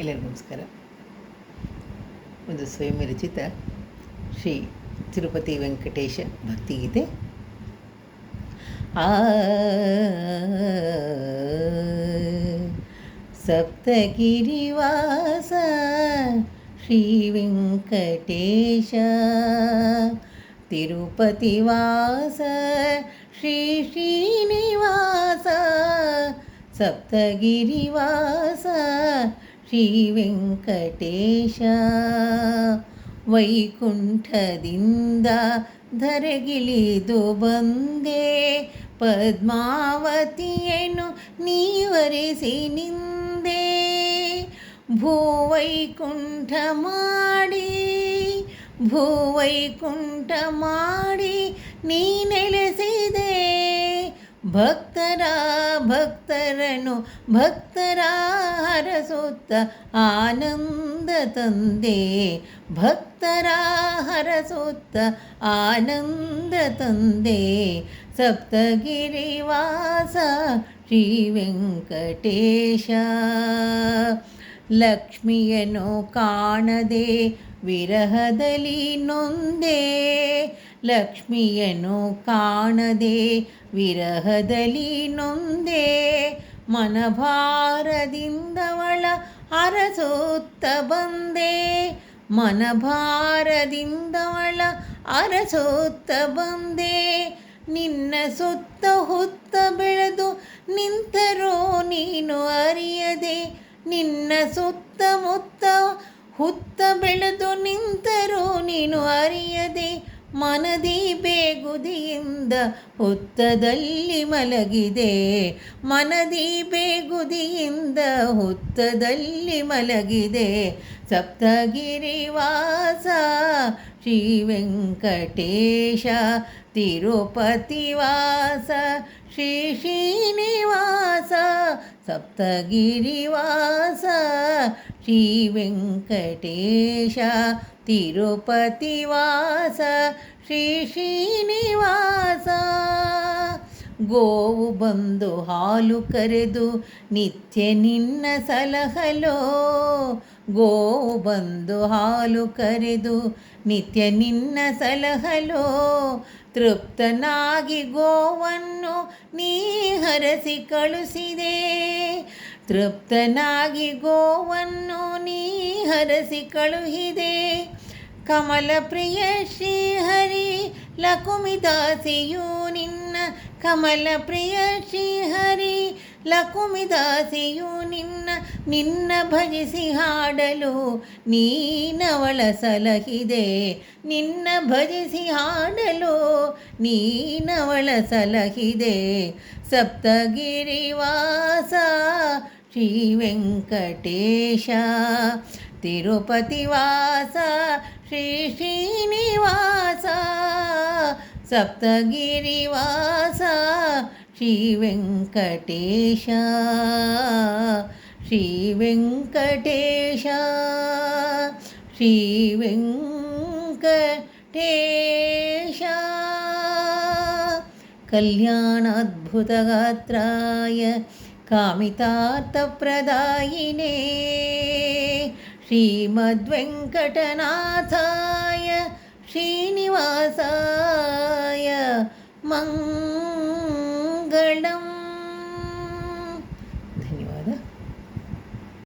ಎಲ್ಲರಿಗೂ ನಮಸ್ಕಾರ. ಒಂದು ಸ್ವಯಂ ವಿರಚಿತ ಶ್ರೀ ತಿರುಪತಿ ವೆಂಕಟೇಶ ಭಕ್ತಿಗೀತೆ ಆ ಸಪ್ತಗಿರಿವಾಸ ಶ್ರೀ ವೆಂಕಟೇಶ ತಿರುಪತಿವಾಸ ಶ್ರೀ ಶ್ರೀನಿವಾಸ ಸಪ್ತಗಿರಿವಾಸ ಶ್ರೀ ವೆಂಕಟೇಶ ವೈಕುಂಠದಿಂದ ಧರೆಗಿಳಿದು ಬಂದೆ. ಪದ್ಮಾವತಿಯನ್ನು ನೀವರೆಸಿ ನಿಂದೆ. ಭೂವೈಕುಂಠ ಮಾಡಿ ಭೂವೈಕುಂಠ ಮಾಡಿ ಭಕ್ತರ ಭಕ್ತರನು ಭಕ್ತರ ಹರಸುತ್ತ ಆನಂದ ತಂದೆ. ಭಕ್ತರ ಹರಸುತ್ತ ಆನಂದ ತಂದೆ. ಸಪ್ತಗಿರಿವಾಸ ಶ್ರೀ ವೆಂಕಟೇಶ ಲಕ್ಷ್ಮಿಯನ್ನು ಕಾಣದೆ ವಿರಹದಲ್ಲಿ ನೊಂದೆ. ಲಕ್ಷ್ಮಿಯನ್ನು ಕಾಣದೆ ವಿರಹದಲ್ಲಿ ನೊಂದೆ. ಮನಭಾರದಿಂದವಳ ಅರಸೋತ್ತ ಬಂದೆ. ಮನಭಾರದಿಂದವಳ ಅರಸೋತ್ತ ಬಂದೆ. ನಿನ್ನ ಸುತ್ತ ಹುತ್ತ ಬೆಳೆದು ನಿಂತರೋ ನೀನು ಅರಿಯದೆ. ನಿನ್ನ ಸುತ್ತಮುತ್ತ ಹುತ್ತ ಬೆಳೆದು ನಿಂತರೂ ನೀನು ಅರಿಯದೆ. ಮನದಿ ಬೇಗುದಿಯಿಂದ ಹುತ್ತದಲ್ಲಿ ಮಲಗಿದೆ. ಮನದಿ ಬೇಗುದಿಯಿಂದ ಹುತ್ತದಲ್ಲಿ ಮಲಗಿದೆ. ಸಪ್ತಗಿರಿವಾಸ ಶ್ರೀ ವೆಂಕಟೇಶ ತಿರುಪತಿವಾಸ, ಶ್ರೀ ಶ್ರೀನಿವಾಸ, ಸಪ್ತಗಿರಿವಾಸ. ಶ್ರೀ ವೆಂಕಟೇಶ ತಿರುಪತಿವಾಸ ಶ್ರೀ ಶ್ರೀನಿವಾಸ. ಗೋವು ಬಂದು ಹಾಲು ಕರೆದು ನಿತ್ಯ ನಿನ್ನ ಸಲಹಲೋ. ಗೋವು ಬಂದು ಹಾಲು ಕರೆದು ನಿತ್ಯ ನಿನ್ನ ಸಲಹಲೋ. ತೃಪ್ತನಾಗಿ ಗೋವನ್ನು ನೀ ಹರಸಿ ಕಳುಹಿಸಿದೆ ತೃಪ್ತನಾಗಿ ಗೋವನ್ನು ನೀ ಹರಸಿ ಕಳುಹಿದೆ. ಕಮಲ ಪ್ರಿಯ ಶ್ರೀಹರಿ ಲಕುಮಿದಾಸಿಯು ನಿನ್ನ ಕಮಲ ಪ್ರಿಯ ಶ್ರೀಹರಿ. ಲಕುಮಿದಾಸಿಯು ನಿನ್ನ ನಿನ್ನ ಭಜಿಸಿ ಹಾಡಲು ನೀನವಳ ಸಲಹಿದೆ. ನಿನ್ನ ಭಜಿಸಿ ಹಾಡಲು ನೀನವಳ ಸಲಹಿದೆ. ಸಪ್ತಗಿರಿವಾಸ श्रीवेङ्कटेश तिरुपतिवास श्रीश्रीनिवास सप्तगिरिवास श्रीवेङ्कटेश श्रीवेङ्कटेश श्रीवेङ्कटेश। कल्याणाद्भुतगात्राय कामितार्थप्रदायिने श्रीमद्वेङ्कटनाथाय श्रीनिवासाय